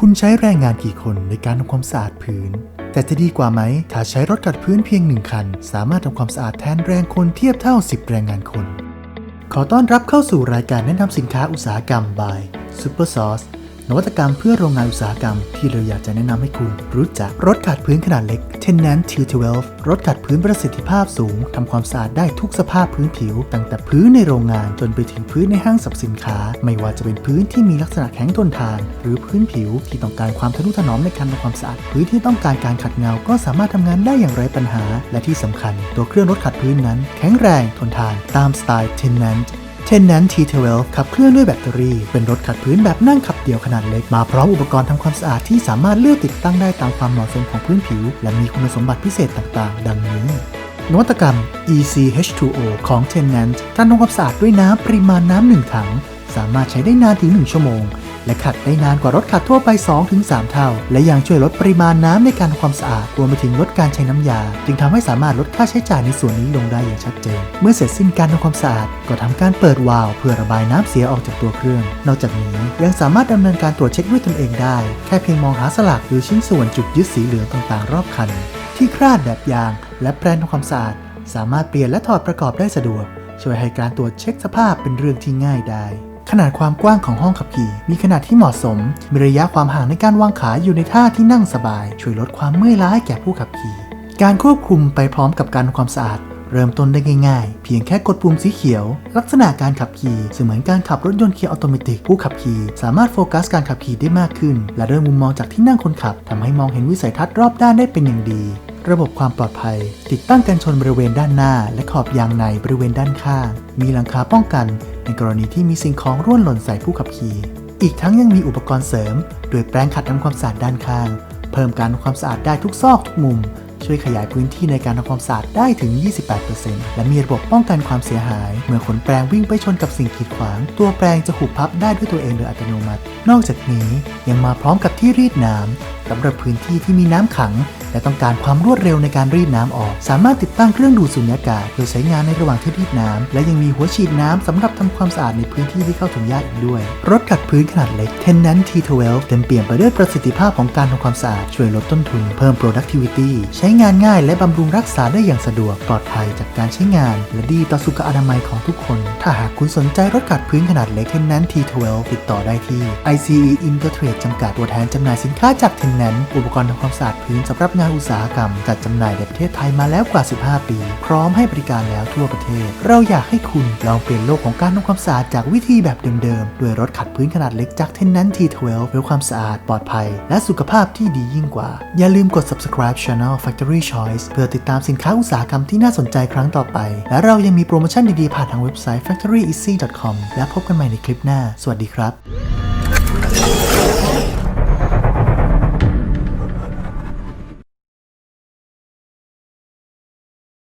คุณใช้แรงงานกี่คนในการทำความสะอาดพื้น แต่จะดีกว่าไหม ถ้าใช้รถกัดพื้นเพียงหนึ่งคัน สามารถทำความสะอาดแทนแรงคนเทียบเท่า 10 แรงงานคน ขอต้อนรับเข้าสู่รายการแนะนำสินค้าอุตสาหกรรม by Super Sauce นวัตกรรมเพื่อโรงงานอุตสาหกรรมที่เราอยากจะแนะนำให้คุณรู้จักรถกัดพื้นขนาดเล็ก Tenant T12 รถกัดพื้นประสิทธิภาพสูงทำความสะอาดได้ทุกสภาพพื้นผิว ตั้งแต่พื้นในโรงงานจนไปถึงพื้นในห้างสรรพสินค้า ไม่ว่าจะเป็นพื้นที่มีลักษณะแข็งทนทาน หรือพื้นผิวที่ต้องการความทะนุถนอมในการทำความสะอาดพื้นที่ต้องการการขัดเงาก็สามารถทำงานได้อย่างไร้ปัญหา และที่สำคัญ ตัวเครื่องรถขัดพื้นนั้น แข็งแรงทนทาน ตามสไตล์ Tenant Tenant T12 ขับเคลื่อนด้วยแบตเตอรี่เป็นรถขัดพื้นแบบนั่งขับ เดียวขนาดเล็ก มาพร้อมอุปกรณ์ทำความสะอาดที่สามารถเลือกติดตั้งได้ตามความเหมาะสมของพื้นผิว และมีคุณสมบัติพิเศษต่างๆ ดังนี้นวัตกรรม ECH2O ของ Tenant การทำความสะอาดด้วยน้ำปริมาณน้ำหนึ่งถัง สามารถใช้ได้นานถึง 1 ชั่วโมง และขัดได้นานกว่ารถขัดทั่วไป 2-3 เท่า และยังช่วยลดปริมาณน้ำในการทำความสะอาดรวมไปถึงลดการใช้น้ำยา จึงทำให้สามารถลดค่าใช้จ่ายในส่วนนี้ลงได้อย่างชัดเจน เมื่อเสร็จสิ้นการทำความสะอาด ก็ทำการเปิดวาล์วเพื่อระบายน้ำเสียออกจากตัวเครื่อง นอกจากนี้ยังสามารถดำเนินการตรวจเช็คด้วยตนเองได้ แค่เพียงมองหาสลักหรือชิ้นส่วนจุดยึดสีเหลืองต่างๆ รอบคัน ที่คราดแบบยาง และแปรงทำความสะอาด สามารถเปลี่ยนและถอดประกอบได้สะดวก ช่วยให้การตรวจเช็คสภาพเป็นเรื่องที่ง่ายได้ ขนาดความกว้างของห้องขับขี่ มีขนาดที่เหมาะสม มีระยะความห่างในการวางขาอยู่ในท่าที่นั่งสบาย ช่วยลดความเมื่อยล้าให้แก่ผู้ขับขี่ การควบคุมไปพร้อมกับการความสะอาด เริ่มต้นได้ง่ายๆ เพียงแค่กดปุ่มสีเขียว ลักษณะการขับขี่เสมือนการขับรถยนต์เกียร์ออโตเมติผู้ขับขี่ สามารถโฟกัสการขับขี่ได้มากขึ้น และเริ่มมุมมองจากที่นั่งคนขับทำให้มองเห็นวิสัยทัศน์รอบด้านได้เป็นอย่างดี ระบบความปลอดภัย ติดตั้งกันชนบริเวณด้านหน้า และขอบยางในบริเวณด้านข้าง มีหลังคาป้องกัน ในกรณีที่มีสิ่งของร่วงหล่นใส่ผู้ขับขี่ อีกทั้งยังมีอุปกรณ์เสริม โดยแปรงขัดทำความสะอาดด้านข้าง เพิ่มการทำความสะอาดได้ทุกซอกทุกมุม ช่วยขยายพื้นที่ในการทำความสะอาดได้ถึง 28%และมีระบบป้องกันความเสียหาย เมื่อขนแปรงวิ่งไปชนกับสิ่งกีดขวาง ตัวแปรงจะหุบพับได้ด้วยตัวเองโดยอัตโนมัติ นอกจากนี้ยังมาพร้อมกับที่รีดน้ำสำหรับพื้นที่ที่มีน้ำขัง และต้องการความรวดเร็วในการรีดน้ำออก สามารถติดตั้งเครื่องดูดสุญญากาศเพื่อใช้งานในระหว่างที่รีดน้ำและยังมีหัวฉีดน้ำสำหรับทำความสะอาดในพื้นที่ที่เข้าถึงยากอีกด้วย รถกัดพื้นขนาดเล็ก Tenant T12 เต็มเปี่ยมไปด้วยประสิทธิภาพของการทำความสะอาดช่วยลดต้นทุนเพิ่ม productivity ใช้งานง่ายและบำรุงรักษาได้อย่างสะดวกปลอดภัยจากการใช้งาน และดีต่อสุขอนามัยของทุกคน ถ้าหากคุณสนใจรถกัดพื้นขนาดเล็ก Tenant T12 ติดต่อได้ที่ ICE Intertrade จำกัดตัวแทนจำหน่ายสินค้าจาก Tenant อุปกรณ์ทำความสะอาดพื้นสำหรับงานอุตสาหกรรมจัดจำหน่ายในประเทศไทยมาแล้วกว่า 15 ปี พร้อมให้บริการแล้วทั่วประเทศ เราอยากให้คุณลองเปลี่ยนโลกของการทำความสะอาดจากวิธีแบบเดิมๆ ด้วยรถขัดพื้นขนาดเล็กจาก Tenant T12 เพื่อความสะอาดปลอดภัย และสุขภาพที่ดียิ่งกว่า อย่าลืมกด subscribe channel Factory Choice เพื่อติดตามสินค้าอุตสาหกรรมที่น่าสนใจครั้งต่อไป และเรายังมีโปรโมชั่นดีๆผ่านทางเว็บไซต์ factoryeasy.com และพบกันใหม่ในคลิปหน้า สวัสดีครับ